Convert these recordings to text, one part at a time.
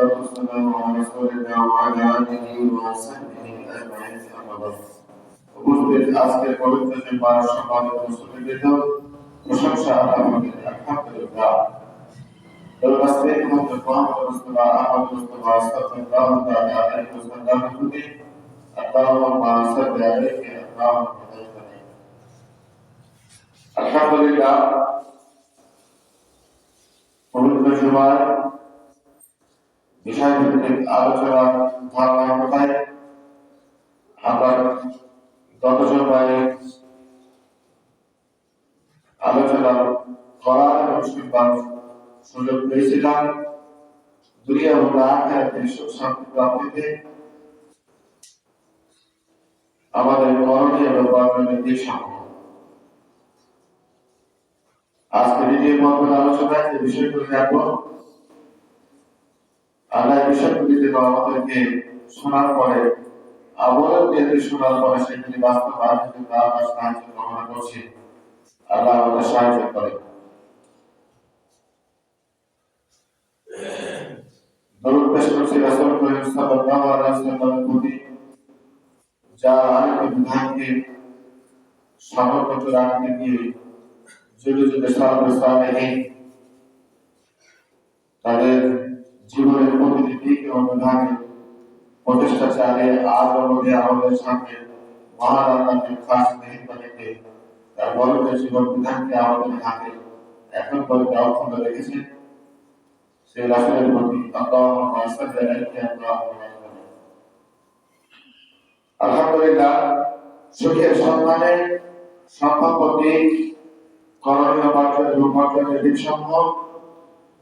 والصلاة والسلام على رسولنا وعلى آله وصحبه أجمعين أما بعد উপস্থিত আজকের পবিত্র জুম্মার সম্মানিত মুসলিমবৃন্দ প্রশংসা আল্লাহকে আলহামদুলিল্লাহ والمسلم محمد مصطفى أحمد مصطفى صلى الله تعالى عليه وسلم الذي اللهم صل عليه اللهم আলহামদুলিল্লাহ পবিত্র জুমার বিষয়ভিত্তিক আলোচনা ধারাবাহিকতায় আমরা গত জুমায় আলোচনা করার এবং শুনবার সুযোগ পেয়েছিলাম। দুনিয়া এবং আখেরাতে সুখ শান্তি প্রাপ্তিতে আমাদের করণীয় এবং দিক সমূহ আজকে দ্বিতীয় পর্বের আলোচনায় যে বিষয়গুলি রাখব আল্লাহ বিষয়গুলি যেন আমাদেরকে শোনার পরে আমলের দিয়ে শোনার পরে সেগুলি বাস্তবায়নের জন্য আমরা সাহায্য কামনা করছি। আল্লাহ আমাদের সাহায্য করে। তাদের জীবনের প্রতিটি দিক বিধানে প্রচেষ্টা চালিয়ে আজ আমাদের আমাদের সামনে মহান আল্লাহকে খাস মেহরবানিতে তার বরকের জীবন বিধানকে আমাদের হাতে এখন পর্যন্ত অক্ষুণ্ণ রেখেছেন সেই রাসূলের প্রতি আল্লাহুম্মা সাল্লি আলাইহি আল্লাহুম্মা আলহামদুলিল্লাহ, সুখের সন্ধানে সম্ভাব্য দিক করণীয় বার্তা এবং বার্তার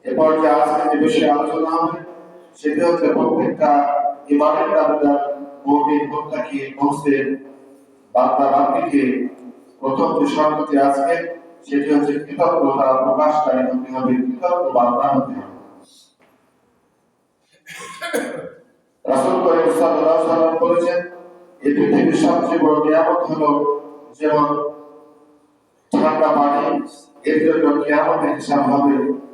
দিক সম্ভব এ পর্যায়ে আজকে যে বিষয়ে আলোচনা হবে, সেটি হচ্ছে প্রত্যেকটা ইমানের দাবিদার মুমিন মুত্তাকি মুহসিন বান্দা বান্দিকে প্রথম যে শর্তটি আজকে, সেটি হচ্ছে কৃতজ্ঞতা প্রকাশকারী হতে হবে, কৃতজ্ঞ বান্দা হতে হবে। রাসূল বলেছেন এই পৃথিবীর সবচেয়ে বড় নিয়ামত হলো যেমন ঠান্ডা পানি, এর জন্য হিসাব হবে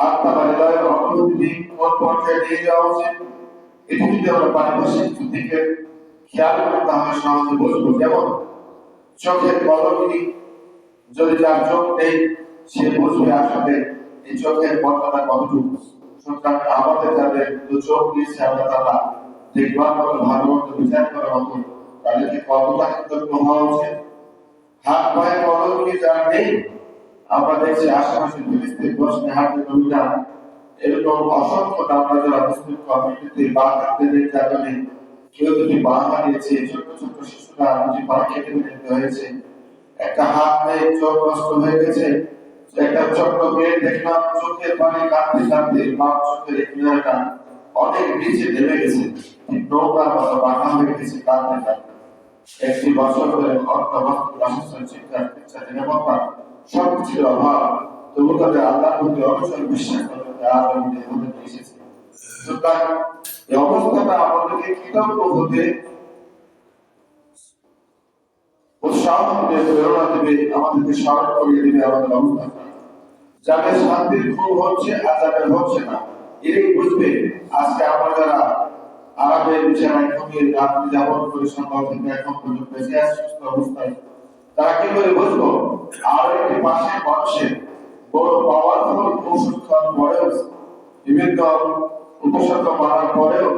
আত্মা বা হৃদয়ের অনুভূতি কোন পর্যায়ে নিয়ে যাওয়া উচিত, এটি যদি আমরা পারিপার্শ্বিক দিকে খেয়াল করি, তাহলে সহজে বুঝব। যেমন, চোখের পলকই যদি যার চোখ নেই, সে বুঝবে আসলে এই চোখের বর্তমান কতটুকু। সুতরাং আমাদের যাদের চোখ দিয়েছে আমরা তারা দেখবার মতো ভালো মতো বিচার করার মতো তাদেরকে কতটা কৃতজ্ঞ হওয়া উচিত? হাত পায়ে পলকই যার নেই আমরা দেখছি আশেপাশে একটা ছোট্ট মেয়ে দেখলাম চোখের পানি কাঁদতে কাঁদতে কিনারটা অনেক নিচে গেছে নৌকার একটি বছর ধরে অর্থ বস্ত্র বাসস্থান শিক্ষা শিক্ষা নিরাপত্তা সবকিছুর অভাব। তবু তাদের আল্লাহ প্রতি অবসর বিশ্বাস এসেছে। সুতরাং এই অবস্থাটা আমাদেরকে কৃতজ্ঞ হতে বুঝবে আজকে আমরা যারা আরবের বিছানায় অবস্থায়, তারা কি করে বুঝব? আর একটি পাশে মানুষের বড় পাওয়ারফুল ওষুধ খাওয়ার বিভিন্ন উপসর্গ মানার পরেও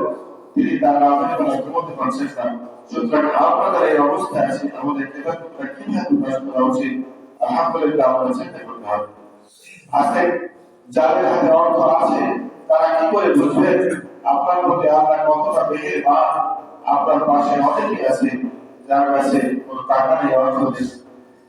তিনি তার রাতের বেলা ঘুমোতে পারছেন না সুতরাং আপনাদের এই অবস্থায় আছি, আমাদের কৃতজ্ঞতা কীভাবে প্রকাশ করা উচিত, আলহামদুলিল্লাহ আমরা চিন্তা করতে হবে আজকে যাদের হাতে অর্থ আছে, তারা কি করে বুঝবেন আপনার প্রতি আল্লাহ কতটা বেহের বা আপনার পাশে অনেকেই আছে যার কাছে কোনো টাকা নেই, অর্থ নেই।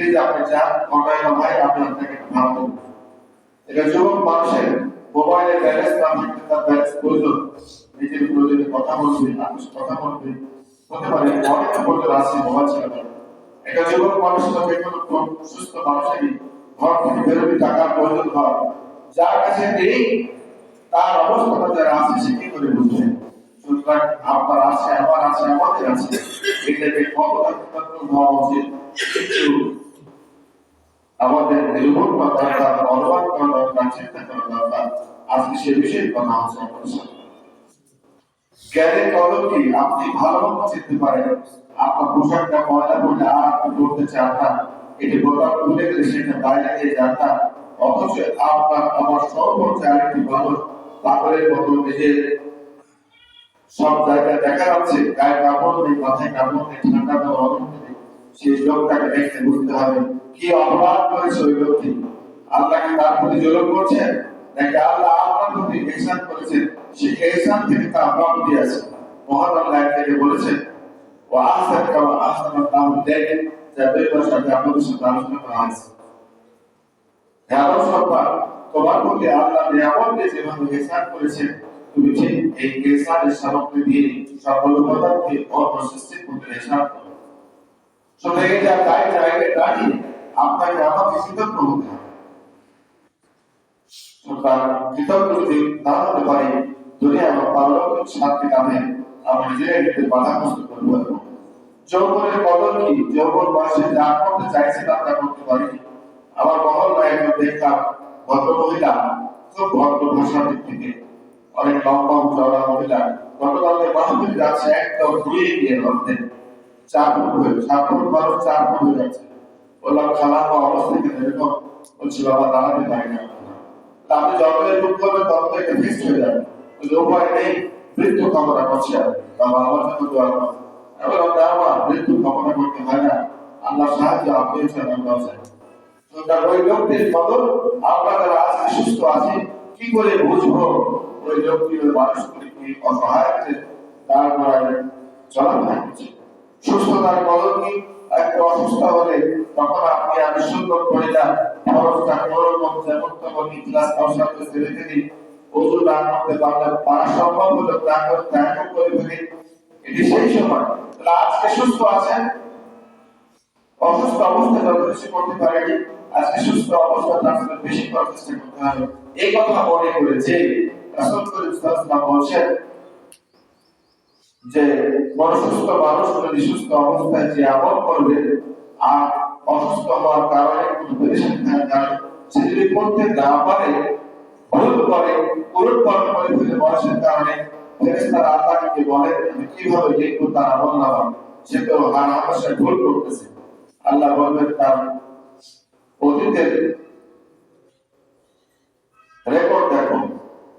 প্লিজ আপনি যান কটায় ভাই, আমি আপনাকে ভালো দেবো। এটা যুবক মানুষের মোবাইলে ব্যালেন্স না থাকলে তার ব্যালেন্স প্রয়োজন নিজের প্রয়োজনে কথা বলবে মানুষ কথা বলবে হতে পারে, অনেক প্রয়োজন আছে মোবাইল চালাবে একটা যুবক মানুষ বা কোনো সুস্থ মানুষেরই ঘর থেকে বেরোবে, টাকার প্রয়োজন হয়, যার কাছে নেই, তার অবস্থাটা যারা আছে, সে কি করে বুঝবে? সুতরাং আপনার আছে, আমার আছে, আমাদের আছে। এটাকে কতটা কৃতজ্ঞ হওয়া উচিত আমাদের নির্ভর করা দরকার অনুমান করা দরকার চিন্তা করা দরকার। আজকে সে বিষয়ে কথা হচ্ছে জ্ঞানের কদর কি? আপনি ভালো মতো চিনতে পারেন। আপনার পোশাকটা ময়লা করলে আর আপনি করতে চান না। এটি বোতাম খুলে গেলে সেটা বাইরে দিয়ে যান না। অথচ আপনার আমার সর্বোচ্চ আরেকটি মানুষ পাগলের মতো নিজের সব জায়গায় দেখা যাচ্ছে। গায়ে কাপড় নেই মাথায় কাপড় নেই ঠান্ডা নেই সেই লোকটাকে দেখতে বুঝতে হবে কি অপরাধ করেছে ওই লোকটি। তার প্রতি নাকি আল্লাহ আপনার প্রতি করেছেন থেকে তার মহান আল্লাহ থেকে বলেছেন ও কামা আহসান আল্লাহ দেখেন যা আপনাদের সাথে আলোচনা করা হয়েছে। হ্যাঁ সন্তান তোমার প্রতি আল্লাহ যেভাবে করেছেন তুমি ঠিক এই এহসানের সামগ্রী দিয়ে করো। এবং পারলৌকিক শান্তি নামে আমরা আমার মহিলা খুব ভদ্র ভাষার থেকে অনেক লম্বা চওড়া মহিলা। গতকালকে মাহফিল যাচ্ছে, একদম ধুয়ে গিয়ে মধ্যে হয়ে হয়ে হয়ে হয় সাহায্য ওই লোকটির বদল আমরা আছি কি করে বুঝব? ওই লোকটি ওই মানুষগুলি কি অসহায় তার চলাফেরা করছে। সুস্থতার বদল কি একটা অসুস্থ হলে তখন আপনি আমি সুন্দর করে না খরচটা কোনোরকম যেমন তখন ইতিহাস কাউসারকে ছেড়ে ফেলি ওজু না করতে পারলে পারা সম্ভব হলে তা করে ত্যাগ করে ফেলি। এটি সেই সময়। আজকে সুস্থ আছেন? অসুস্থ অবস্থায় যত কিছু করতে পারেনি, আজকে সুস্থ অবস্থা সাথে বেশি করার চেষ্টা করতে হবে। এই কথা মনে করে যে রাসূল করিম সাল্লাল্লাহু আলাইহি বলছেন যে বড় সুস্থ মানুষ যদি সুস্থ অবস্থায় যে আমল করবে আর অসুস্থ হওয়ার কারণে সে যদি করতে না পারে, ভুল করে পুরুষ কর্ম করে ফেলে বয়সের কারণে কীভাবে তার সে তো ভুল করতেছে। আল্লাহ দেখো।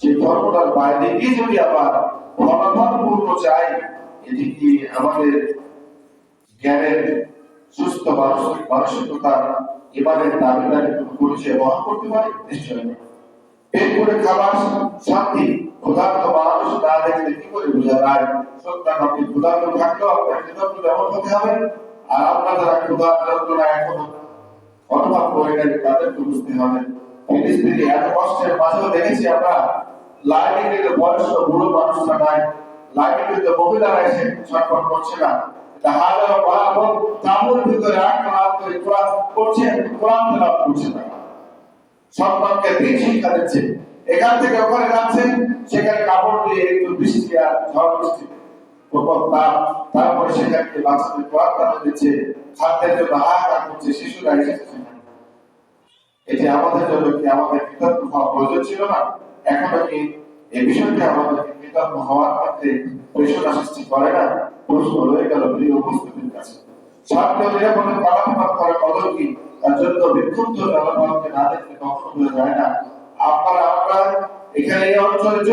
সেই ফর্মুলার বাইরে গিয়ে যদি আবার ফলাফল পূর্ণ চাই, এটি কি আমাদের জ্ঞানের সুস্থ মানসিক মানসিকতার ইমানের দাবিদার পরিচয় বহন করতে পারে? নিশ্চয় আর আপনার যারা অথবা তাদেরকে বুঝতে হবে। এত কষ্টের মাঝেও দেখেছি আমরা গেলে বয়স্ক বুড়ো মানুষরা নাই লাইনে কিন্তু মহিলারা এসে করছে না তাঁবুর ভিতরে করে কোরআন করছে কোরআন করছে না। দিন শিক্ষা দিচ্ছে, এখান থেকে ওখানে সেখানে কাপড় দিয়ে একটু বৃষ্টি আর ঝড় বৃষ্টি তারপরে বাচ্চাদের প্রার্থনা দিচ্ছে খাদ্যের জন্য হাহাকার করছে, শিশুরা এসেছে আমাদের জন্য কি আমাদের কৃতজ্ঞ হওয়া প্রয়োজন ছিল না? কি এই বিষয়টি কৃতজ্ঞ হওয়ার সৃষ্টি করে না? প্রশ্ন রয়ে গেল উপস্থিতির কাছে। এখানে এই অঞ্চলে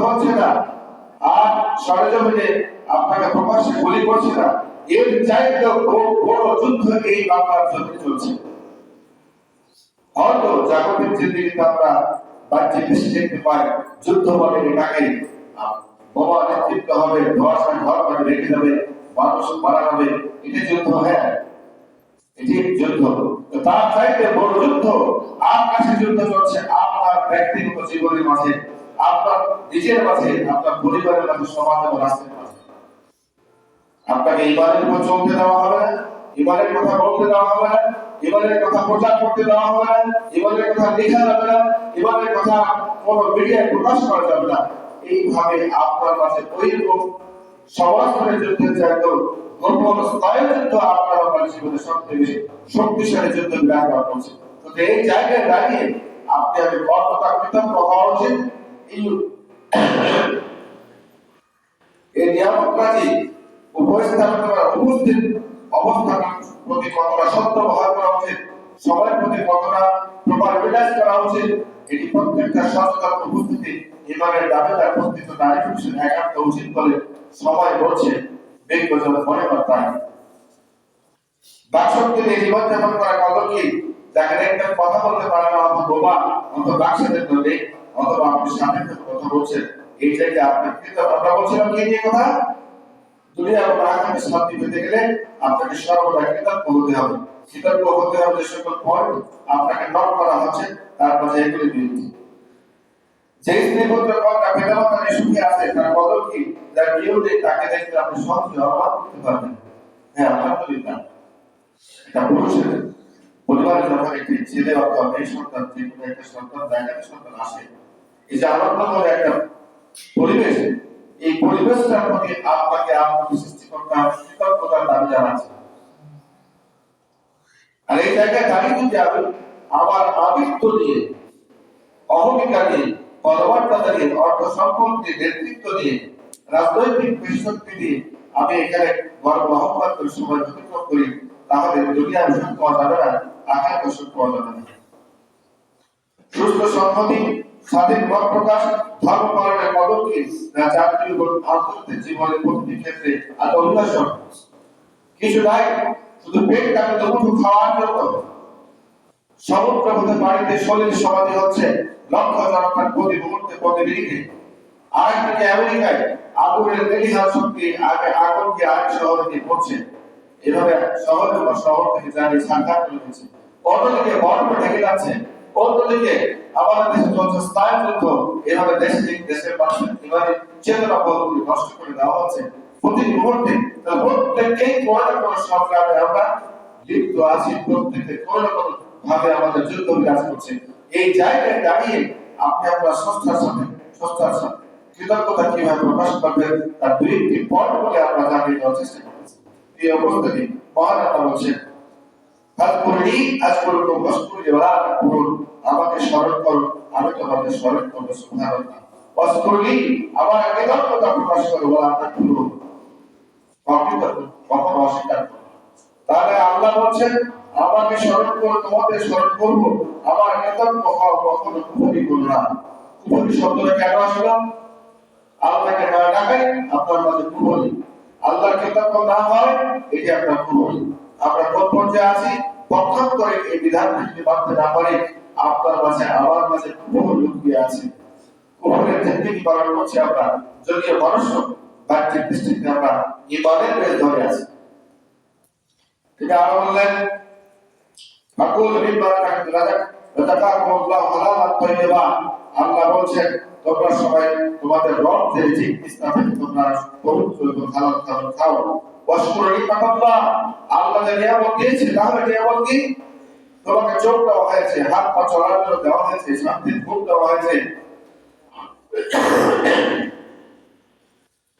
হচ্ছে না। আর আপনাকে প্রকাশ্যে গুলি করছে না। এর চাইতে বড় যুদ্ধ এই বাংলার জন্য চলছে। হয়তো জাগতিক আমরা দৃষ্টি দেখতে পাই যুদ্ধ বলে এটাকে বোমা নেতৃত্ব হবে ধোয়াশায় ঘর করে রেখে মানুষ মারা যাবে। এটি যুদ্ধ হ্যাঁ। এটি যুদ্ধ। তার চাইতে বড় যুদ্ধ আকাশে যুদ্ধ চলছে আপনার ব্যক্তিগত জীবনের মাঝে, আপনার নিজের মাঝে, আপনার পরিবারের মাঝে সমাজ এবং রাষ্ট্রের আপনাকে ইমানের উপর চলতে দেওয়া হবে ইমানের কথা বলতে দেওয়া হবে ইমানের কথা প্রচার করতে দেওয়া হবে ইমানের কথা লেখা যাবে না ইমানের কথা কোন মিডিয়ায় প্রকাশ করা যাবে না। এইভাবে আপনার মাঝে ওই সমাজ করে যুদ্ধের গোপন স্তয় যুদ্ধ আপনার জীবনে শক্তিশালী বিরাট করছে তো এই জায়গায় দাঁড়িয়ে আপনি আমি কতটা কৃতজ্ঞ হওয়া উচিত? এই এই নিয়ামক কাজে উপস্থাপন করা উপস্থিত, অবস্থান প্রতি কতটা সত্য ব্যবহার করা উচিত, সবার প্রতি কতটা প্রপার রিলাইজ করা উচিত, এটি প্রত্যেকটা সচেতন উপস্থিতি ইমানের দাবিদার প্রস্তুত নারী পুরুষের একান্ত উচিত বলে সবাই বলছে ব্যক্তিগত মনে করতাম বাকশক্তি নিয়ে জীবনযাপন করা কত কি? যাকে দেখবেন কথা বলতে পারে না অত বোবা অত বাক্সেদের ধরে অথবা আপনি সামনে কথা বলছেন, এই জায়গায় আপনার আমরা বলছিলাম, কি নিয়ে কথা? দুনিয়া এবং আগামী শান্তি পেতে গেলে আপনাকে সর্বদা কৃতজ্ঞ হতে হবে। কৃতজ্ঞ হতে হবে যে সকল পয়েন্ট আপনাকে নট করা হচ্ছে, তার মাঝে এগুলি বিরুদ্ধে যে স্ত্রীপুত্র কন্যা পিতামাতা সুখে আছে, তার বদল কি? যার কেউ নেই, তাকে দেখতে আপনি সহজে অবাক করতে পারবেন। হ্যাঁ আলহামদুলিল্লাহ। এটা পুরুষের পরিবারে যখন একটি ছেলে অথবা মেয়ে সন্তান, যে কোনো একটা সন্তান দেখাতে সন্তান আসে। এই যে আনন্দময় একটা পরিবেশ এই পরিবেশটার প্রতি আপনাকে আপনাকে সৃষ্টিকর্তা কৃতজ্ঞতার দাবি জানাচ্ছে। আর এই জায়গায় দাঁড়িয়ে যদি আমি আমার আবিত্ব নিয়ে, অহমিকা পদবার্তা নিয়ে, অর্থ সম্পদ নিয়ে নেতৃত্ব নিয়ে, রাজনৈতিক বিশক্তি দিয়ে আমি এখানে গর্ব করে সময় অতিক্রম করি, তাহলে দুনিয়ার সুখ পাওয়া যাবে না আকার সুখ পাওয়া যাবে না। সুস্থ স্বাধীন মত প্রকাশ ধর্ম পালনের পদক্ষেপ জাতীয় আন্তর্জাতিক জীবনের প্রতিটি ক্ষেত্রে আর অভিলাষণ কিছু নাই, শুধু পেট কাটে দুপুর খাওয়ার জন্য সমুদ্র হতে বাড়িতে শরীর সমাধি হচ্ছে লক্ষ জনতার প্রতি মুহূর্তে পদে আরেকদিকে আমেরিকায় আগুনের শক্তি আগে আরেক শহরে পড়ছে। এভাবে শহরের পর শহর থেকে সাক্ষাৎ করে দিচ্ছে অন্যদিকে ঢেকে যাচ্ছে। অন্যদিকে আমাদের দেশে চলছে স্থায়ী যুদ্ধ। এভাবে দেশে দেশের মানুষের এভাবে চেতনা বোধগুলি নষ্ট করে দেওয়া হচ্ছে প্রতি মুহূর্তে। তাহলে প্রত্যেককেই কোনো কোনো সংগ্রামে আমরা লিপ্ত আছি। প্রত্যেকে কোনো কোনো ভাবে আমাদের যুদ্ধ বিরাজ করছে। এই জায়গায় দাঁড়িয়ে আপনি আপনার সংস্থার সাথে সংস্থার সাথে কৃতজ্ঞতা কীভাবে প্রকাশ করবেন, তার দুই একটি পয়েন্ট বলে আমরা জানিয়ে দেওয়ার চেষ্টা করেছি। এই অবস্থাতে মহান আল্লাহ বলছেন, ফাজকুরনি আজকুরকুম ওয়াশকুরলি ওয়া লা তাকফুরুন আমাকে স্মরণ করো, আমি তোমাকে স্মরণ করব, সুবহানাল্লাহ। ওয়াশকুরলি আমার কৃতজ্ঞতা প্রকাশ করো ওয়া লা তাকফুরুন কখনো অস্বীকার করো। তাহলে আল্লাহ বলছেন, আমাকে স্মরণ করো তোমাদের স্মরণ করব। আমার কখনো না। শব্দটা কেন আসলো? আল্লাহকে না ডাকাই আপনার মাঝে আল্লাহ না হয় এটি আপনার কুফরি। আমরা কোন পর্যায়ে আছি? করে এই বিধান যদি না পারে আপনার মাঝে, আমার মাঝে কুফর লুকিয়ে আছে। কুফরের টেকনিক পালন করছি, আমরা যদিও মানুষ বাহ্যিক দৃষ্টিতে আমরা ইমানের বেশ ধরে আছি। তিনি আরও বললেন, আকুল বিম্বা রাজা আল্লাহ তোমাকে চোখ দেওয়া হয়েছে, হাত পা চলার জন্য দেওয়া হয়েছে শান্তির ঘুম দেওয়া হয়েছে।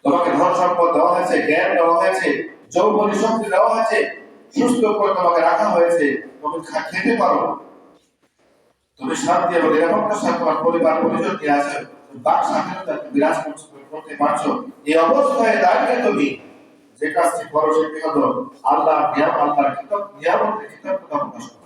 তোমাকে ধন সম্পদ দেওয়া হয়েছে, জ্ঞান দেওয়া হয়েছে, যৌবনী শক্তি দেওয়া হয়েছে, সুস্থ করে তোমাকে রাখা হয়েছে, তুমি খেতে পারো। তুমি শান্তি এবং নিরাপত্তার সাথে তোমার পরিবার পরিজন নিয়ে আছে বাক স্বাধীনতা বিরাজ করতে পারছ। এই অবস্থায় দাঁড়িয়ে তুমি যে কাজটি করো সেটি হলো আল্লাহ নিয়াম, আল্লাহর কিতাব, নিয়ামতের প্রকাশ করো।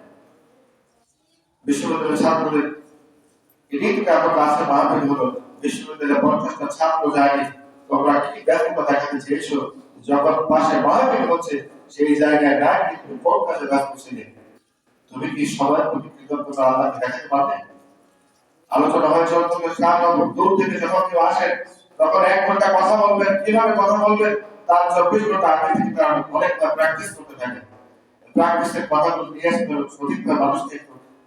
বিশ্ববিদ্যালয়ের ছাত্রদের থেকে আমার ক্লাসে মাহফিল হলো। বিশ্ববিদ্যালয়ে পঞ্চাশটা ছাত্র যায়নি। তোমরা কি ব্যস্ততা দেখাতে চেয়েছো? যখন পাশে মাহফিল হচ্ছে, সেই জায়গায় না কিন্তু কোন কাজে ব্যস্ত ছিলে তুমি কি সবাই প্রতি কৃতজ্ঞতা আল্লাহকে দেখাতে পারবে? আলোচনা হয় চলতে সাত নম্বর। দূর থেকে যখন কেউ আসেন তখন এক ঘণ্টা কথা বলবেন, কীভাবে কথা বলবেন? তার চব্বিশ ঘণ্টা আগে থেকে তার অনেকবার প্র্যাকটিস করতে থাকেন প্র্যাকটিসের কথাগুলো নিয়ে আসতে সঠিকভাবে মানুষকে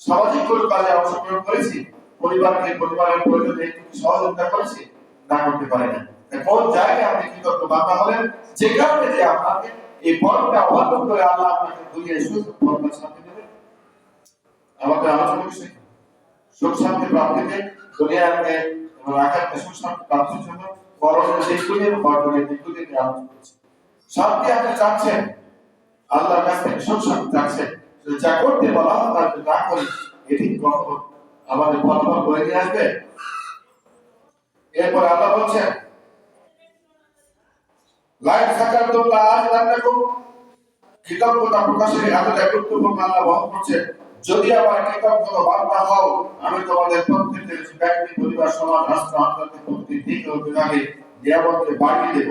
সামাজিক কাজে অংশগ্রহণ করেছি, পরিবারকে পরিবারের প্রয়োজনে একটু সহযোগিতা করেছি না করতে কোন জায়গায় আপনি কৃতজ্ঞ হলেন যে কারণে যে আপনাকে এই অবলম্বন করে আল্লাহ আপনাকে সুখ পরকাল শান্তি দেবে? আমাদের আলোচনা সুখ শান্তি প্রাপ্তিতে আখাতে সুখ শান্তি প্রাপ্তির জন্য করণের দিকগুলি এবং দিকগুলি আলোচনা করছি। শান্তি আপনি চাচ্ছেন? আল্লাহর কাছ থেকে সুখ শান্তি চাচ্ছেন? যা করতে বলা হয় তা যদি না এটি আমাদের ফলাফল নিয়ে আসবে? এরপর আল্লাহ বলছেন থাকার তো রাখব কৃতজ্ঞতা প্রকাশের এতটা গুরুত্বপূর্ণ আল্লাহ বহন করছেন। যদি আমার কৃতজ্ঞতা বার্তা হও, আমি তোমাদের প্রত্যেকের ব্যক্তি, পরিবার, সমাজ, রাষ্ট্র, আন্তর্জাতিক নিয়ামতকে বাড়িয়ে দেব।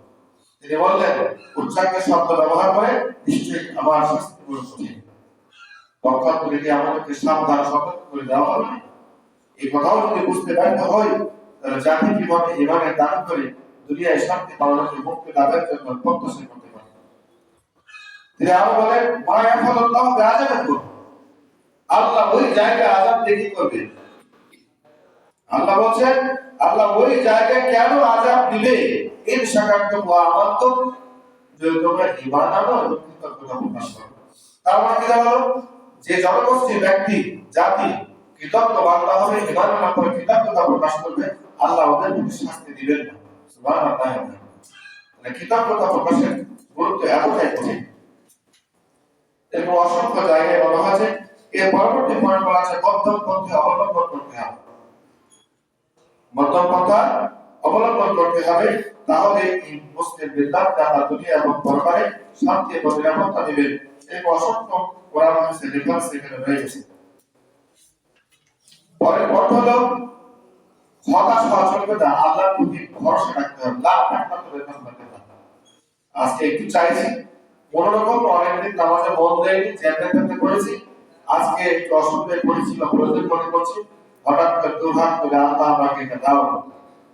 তিনি বললেন শব্দ ব্যবহার করে নিশ্চয়ই আমার আমাদেরকে সাবধান সতর্ক করে দেওয়া হবে? এই কথাও যদি বুঝতে ব্যর্থ তাহলে জাতি জীবনে দান করে দুনিয়ায় শান্তি পাওয়ানোকে মুক্তি লাভের জন্য করতে পারে। তিনি আরও বলেন আল্লাহ ওই জায়গায় দেখি করবে? আল্লাহ বলছেন, আল্লাহ ওই জায়গায় কেন আজাব দিবে? ইন শাকারতু ওয়া আমানতুম যদি তোমরা ঈমান এবং কৃতজ্ঞতা প্রকাশ করো। তার মানে কি হলো যে জনগোষ্ঠী, ব্যক্তি, জাতি কৃতজ্ঞ বান্দা হবে ঈমান না করে কৃতজ্ঞতা প্রকাশ করবে, আল্লাহ ওদের প্রতি শাস্তি দিবেন না। সুবহানাল্লাহ মানে কৃতজ্ঞতা প্রকাশের গুরুত্ব এতটাই কঠিন। এরপর অসংখ্য জায়গায় বলা হয়েছে, এর পরবর্তী পয়েন্ট বলা আছে, মধ্যম পন্থে, অবলম্বন করতে হবে। মধ্যম পন্থা অবলম্বন করতে হবে, তাহলে এই মুসলিম বিদ্যাত আল্লাহ দুনিয়া এবং পরকালে শান্তি এবং নিরাপত্তা দিবেন। এই অসংখ্য কোরআন রেফারেন্স এখানে রয়েছে পথ হলো, হতাশ আল্লাহর প্রতি ভরসা রাখতে হবে, লাভ একমাত্র আজকে একটু চাইছি কোন রকম অনেকদিন নামাজে মন দেয়নি করেছি। আজকে একটু অসুবিধায় পড়েছি বা প্রয়োজন মনে করছি, হঠাৎ করে দুহাত করে আল্লাহ আমাকে এটা দাও।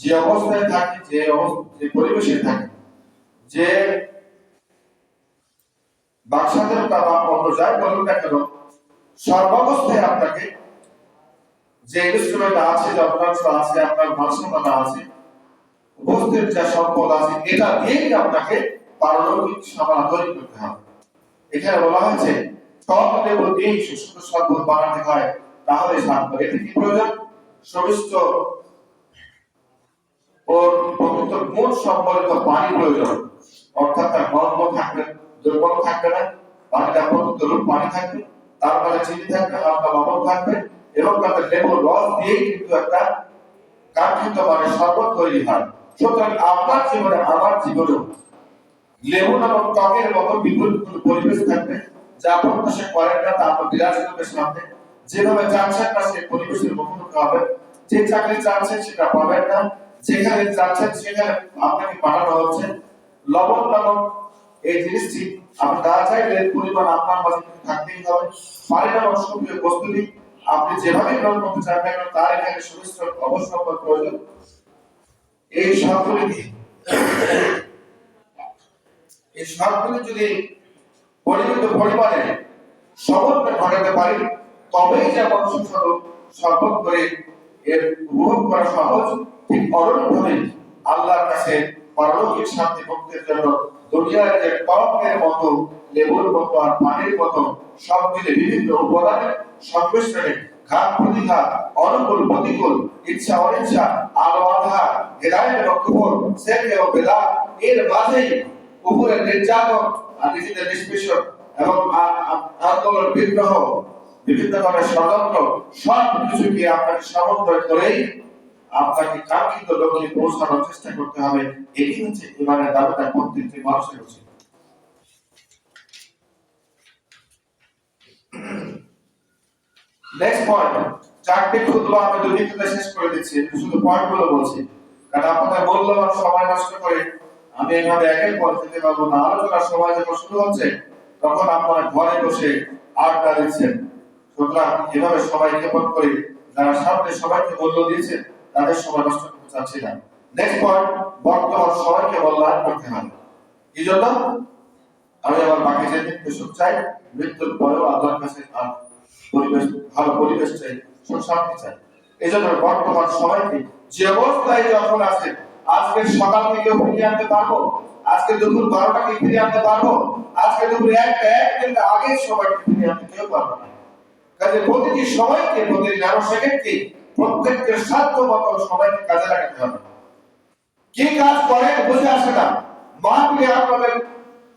যে অবস্থায় থাকি, যে যে পরিবেশে থাকি, যে বা অন্য যাই বলুন না কেন, সর্বাবস্থায় আপনাকে যে ইনস্ট্রুমেন্ট আছে যন্ত্রাংশ আছে, আপনার আছে উপস্থিত যা সম্পদ আছে, এটা দিয়েই আপনাকে পারলৌকিক করতে হবে। এখানে বলা হয়েছে সব সুস্থ বানাতে হয়, তাহলে হবে এতে কি প্রয়োজন? সবিষ্ট ওর প্রকৃত গুণ সম্বলিত পানি প্রয়োজন। অর্থাৎ তার গন্ধ থাকবে, দুর্বল থাকবে না পানিটা প্রকৃত রূপ পানি থাকবে তারপরে চিনি থাকবে হালকা লবণ থাকবে, এবং তাতে লেবুর রস দিয়েই কিন্তু একটা কাঙ্ক্ষিত মানে শরবত তৈরি হয়। সুতরাং আপনার জীবনে, আমার জীবনেও লেবু নামক ত্বকের মতো বিপুল পরিবেশ থাকবে, যা প্রত্যাশা করেন না, তা বিরাজ করবে সামনে। যেভাবে চাচ্ছেন না, সেই পরিবেশের মুখোমুখি হবেন। যে চাকরি চাচ্ছেন সেটা পাবেন না। যেখানে চাচ্ছেন সেখানে আপনাকে পাঠানো হচ্ছে। লবণ নামক এই জিনিসটি আপনি না চাইলে পরিমাণ আপনার মাঝে থাকতেই হবে। পানি নামক সক্রিয় বস্তুটি আপনি যেভাবে গ্রহণ করতে চান না কেন, তার এখানে সুমিশ্র অবশ্যই প্রয়োজন। এই সবগুলি এই সবগুলি যদি পরিমিত পরিমাণে সমন্বয় ঘটাতে পারি, তবেই যে মানুষ সর্বত করে এর উপভোগ করা সহজ ঠিক আল্লাহর কাছে পারলৌকিক শান্তি ভক্তের জন্য দুনিয়ার যে টকের মতো, লেবুর মতো আর পানির মতো সব মিলে বিভিন্ন উপাদানের সংমিশ্রণে ঘাত প্রতিঘাত, অনুকূল প্রতিকূল, ইচ্ছা অনিচ্ছা, আলো আধার হৃদয় এবং কুপুর সেক এবং বেদা এর মাঝেই উপরে নির্যাতন আর নিজেদের নিষ্পেষণ এবং আন্দোলন, বিগ্রহ, বিভিন্ন ধরনের ষড়যন্ত্র সব কিছুকে আপনাকে সমন্বয় করেই আপনাকে কাঙ্ক্ষিত লক্ষ্যে পৌঁছানোর চেষ্টা করতে হবে। এটি হচ্ছে ইমানের দাবিটা প্রত্যেকটি মানুষের উচিত। নেক্সট পয়েন্ট চারটি আমি মিনিটে শেষ করে দিচ্ছি। শুধু বলছি। কারণ আপনাদের মূল্যবান সময় নষ্ট করে আমি এভাবে একের পর যেতে পারব না। আলোচনার সময় যখন শুরু হচ্ছে, তখন আপনারা ঘরে বসে আড্ডা দিচ্ছেন। সুতরাং এভাবে সবাই ক্ষেপণ করে, যারা সামনে সবাইকে মূল্য দিয়েছেন তাদের সময় নষ্ট করতে চাচ্ছি না। নেক্সট পয়েন্ট বর্তমান সময়কে মূল্যায়ন করতে হবে। এই জন্য? আমি আমার বাকি যে সুখ চাই, মৃত্যুর পরেও আল্লাহর কাছে পরিবেশ, ভালো পরিবেশ চাই, সুখ শান্তি চাই। এই জন্য বর্তমান সময়কে যে অবস্থায় যখন আছে, আজকে সকাল থেকে ফিরিয়ে আনতে পারব? আজকে দুপুর বারোটাকে ফিরিয়ে আনতে পারব? আজকে দুপুর একটা, এক ঘণ্টা আগের সময়কে ফিরিয়ে আনতে কেউ পারব না। কাজে প্রতিটি সময়কে, প্রতিটি ন্যানো সেকেন্ডকে প্রত্যেকের সাধ্য মতো সময়কে কাজে লাগাতে হবে। কি কাজ করেন বুঝে আসে না। মাহফিলে আপনাদের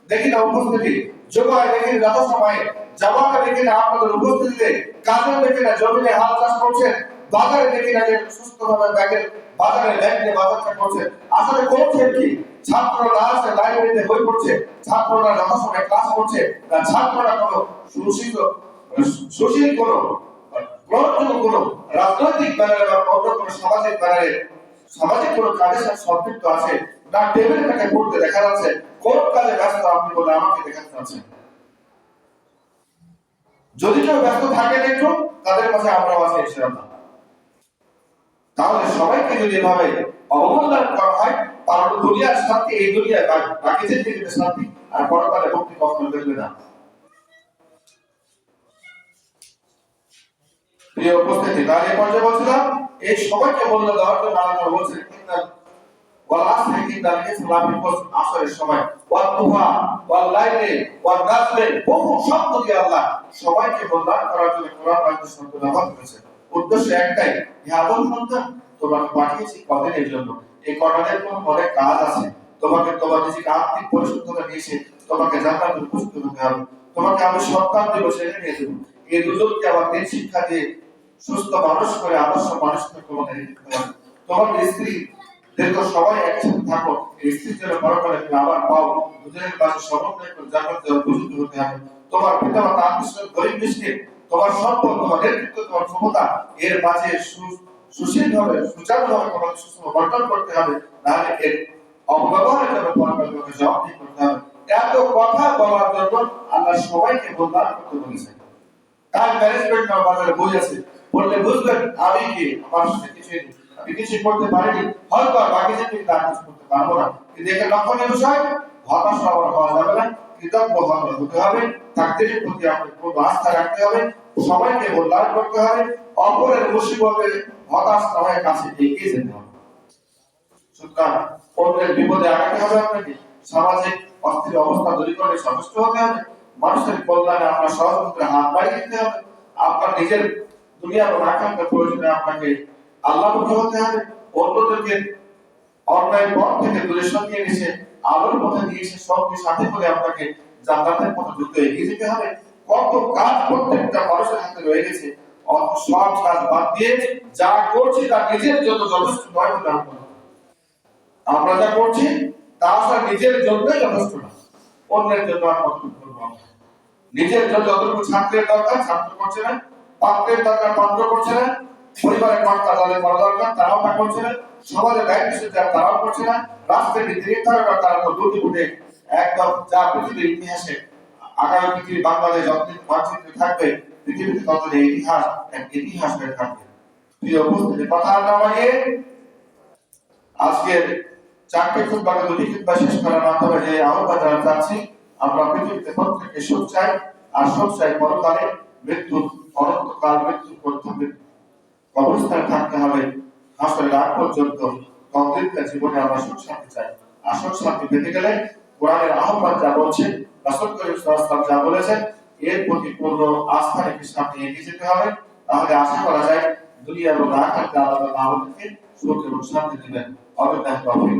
দেখি না উপস্থিতি, জমায় দেখি যত সময়ে জামাতে দেখি না আপনাদের উপস্থিতিতে, কাজে দেখি না জমিনে হাল চাষ করছেন, বাজারে দেখি না যে সুস্থভাবে ব্যাগের বাজারে ব্যাগ নিয়ে বাজারটা করছেন। আসলে করছেন কি? ছাত্ররা আছে, লাইব্রেরিতে বই পড়ছে, ছাত্ররা যত সময় ক্লাস করছে ছাত্ররা কোনো সুশীল সুশীল কোনো রাজনৈতিক ব্যানারে সামাজিক কাজের সাথে সম্পৃক্ত আছে না পড়তে দেখা যাচ্ছে, কোন কাজে ব্যস্ত আপনি বলে আমাকে দেখাতে চাচ্ছেন যদি কেউ ব্যস্ত থাকেন একটু, তাদের কাছে আমরাও আছি, ইনশাআল্লাহ। তাহলে সবাইকে যদি এভাবে অবমূল্যায়ন করা হয়, তাহলে দুনিয়ার শান্তি এই দুনিয়ায় বাকি জিন্দিগিতে শান্তি আর পরকালে মুক্তি কখনো না। প্রিয় উপস্থিতি তাহলে এই বলছিলাম, এই সবাইকে মূল্য দেওয়ার জন্য আল্লাহ বলছেন ওয়াল আসরি ইন্নাল ইসলাম বিকজ আসরের সময় ওয়াল দুহা ওয়াল লাইলি, ওয়াল নাজলে, বহু শব্দ দিয়ে আল্লাহ সবাইকে মূল্যায়ন করার জন্য কোরআন আয়াত শব্দ ব্যবহার করেছেন উদ্দেশ্য একটাই, হে সন্তান তোমাকে পাঠিয়েছি কদিনের জন্য। এই কদিনের কোনো অনেক কাজ আছে। তোমাকে তোমার নিজেকে আত্মিক পরিশুদ্ধতা দিয়েছে, তোমাকে জান্নাতে উপস্থিত হতে হবে তোমাকে আমি সন্তান দেবো, সেটা নিয়ে দেবো দুজনকে আবার শিক্ষা দিয়ে সুস্থ মানুষ করে, আদর্শ মানুষ করে তোমার স্ত্রী দীর্ঘ সবাই একসাথে থাকো। স্ত্রীর জন্য পরকালে তুমি আবার পাও। দুজনের কাছে করে উপযুক্ত হতে হবে। তোমার পিতা মাতা আত্মীয় গরিব তোমার তোমার নেতৃত্ব, তোমার ক্ষমতা, এর মাঝে সু- সুশীলভাবে, সুচারুভাবে তোমাকে করতে হবে। নাহলে এর অপব্যবহারের জন্য করতে হবে এত কথা বলার জন্য আল্লাহ সবাইকে বলেছেন টাইম ম্যানেজমেন্ট নাও বাজারে বই আছে। বুঝবেন আমি কি? আমার সাথে নেই। আমি কিছু করতে পারিনি। হয়তো বাকি যে কিছু করতে পারব না। কিন্তু এখানে লক্ষণীয় বিষয়, হতাশ হওয়া যাবে না। কৃতজ্ঞ হতে হবে। তাকদিরের প্রতি পূর্ণ আস্থা রাখতে হবে। সবাইকে কল্যাণ করতে হবে। অপরের মুসিবতে হতাশ না হয়ে কাছে এগিয়ে যেতে হবে। সুতরাং অন্যের বিপদে আগাতে হবে আপনাকে। সামাজিক, অস্থির অবস্থা দূরীকরণে সচেষ্ট হতে হবে। মানুষের কল্যাণে আপনার সহযোগিতার হাত বাড়িয়ে দিতে হবে। আপনার নিজের দুনিয়া এবং আকাঙ্ক্ষার প্রয়োজনে আপনাকে আল্লাহমুখী হতে হবে। অন্যদেরকে অন্যায় পথ থেকে দূরে সরিয়ে এসে আলোর পথে নিয়ে সঙ্গে সাথে করে আপনাকে জান্নাতের পথে দ্রুত এগিয়ে যেতে হবে। কত কাজ প্রত্যেকটা মানুষের হাতে রয়ে গেছে সব কাজ বাদ দিয়ে যা করছি তা নিজের জন্য যথেষ্ট নয় বলে আমার আমরা যা করছি, তা আসলে নিজের জন্যই যথেষ্ট না, অন্যের জন্য আর কতটুকু? আমরা? নিজের জন্য যতটুকু ছাত্রের দরকার, ছাত্র করছে না, পাত্রের দরকার, পাত্র করছে না, পরিবারের কর্তা তাদের করা দরকার, তারাও তা করছে না, সমাজের দায়িত্ব যারা তারাও করছে না, রাষ্ট্রের নীতি নির্ধারকরা তারা তো দুটি ফুটে একদম যা পৃথিবীর ইতিহাসে আগামী পৃথিবী, বাংলাদেশ যতদিন মানচিত্রে থাকবে, পৃথিবীতে ততদিন ইতিহাস, এক ইতিহাস হয়ে থাকবে। প্রিয় উপস্থিতি, কথা না বাড়িয়ে আজকের চারটে খুতবাকে দুটি খুতবা শেষ করার মাধ্যমে যে আহ্বান জানাতে চাচ্ছি আমরা পৃথিবীতে প্রত্যেকে সুখ চাই, আর সুখ চাই পরকালে মৃত্যু, অনন্তকাল মৃত্যু হবে কবরস্থানে থাকতে হবে। হাসরের আগ পর্যন্ত জীবনে আমরা সুখ শান্তি চাই। আর সুখ শান্তি পেতে গেলে কোরআনের আহ্বান যা বলছে, রাসূল করিম সাল্লাল্লাহু যা এর প্রতি পূর্ণ আস্থা রেখে সামনে এগিয়ে যেতে হবে। তাহলে আশা করা যায়, দুনিয়া এবং আখিরাতে আল্লাহ আমাদেরকে সুখ এবং শান্তি দিবেন। তৌফিক।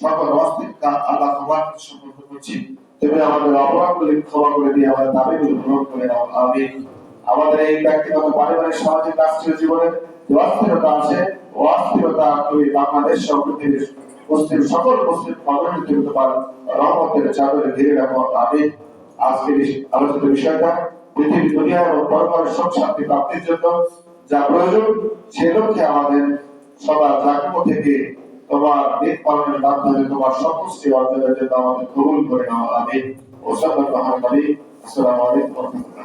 সকল আল্লাহ তোমার সম্পর্ক করছি। তুমি আমাদের ক্ষমা করে দিয়ে আমাদের পূরণ করে দাও আমিন। আমাদের এই ব্যক্তিগত পারিবারিক সামাজিক রাষ্ট্রীয় জীবনে অস্থিরতা আছে অস্থিরতা তুমি বাংলাদেশ মুসলিম, সকল মুসলিম রহমতের চাদরে ঘিরে রাখো। আমিন। আজকের আলোচিত বিষয়টা পৃথিবী, দুনিয়া এবং সুখ শান্তি প্রাপ্তির জন্য যা প্রয়োজন, সে লক্ষ্যে আমাদের সবার জাগ্রত থেকে তোমার দিক পালনের মাধ্যমে তোমার আমাদের কবুল করে নাও। আলাইকুম।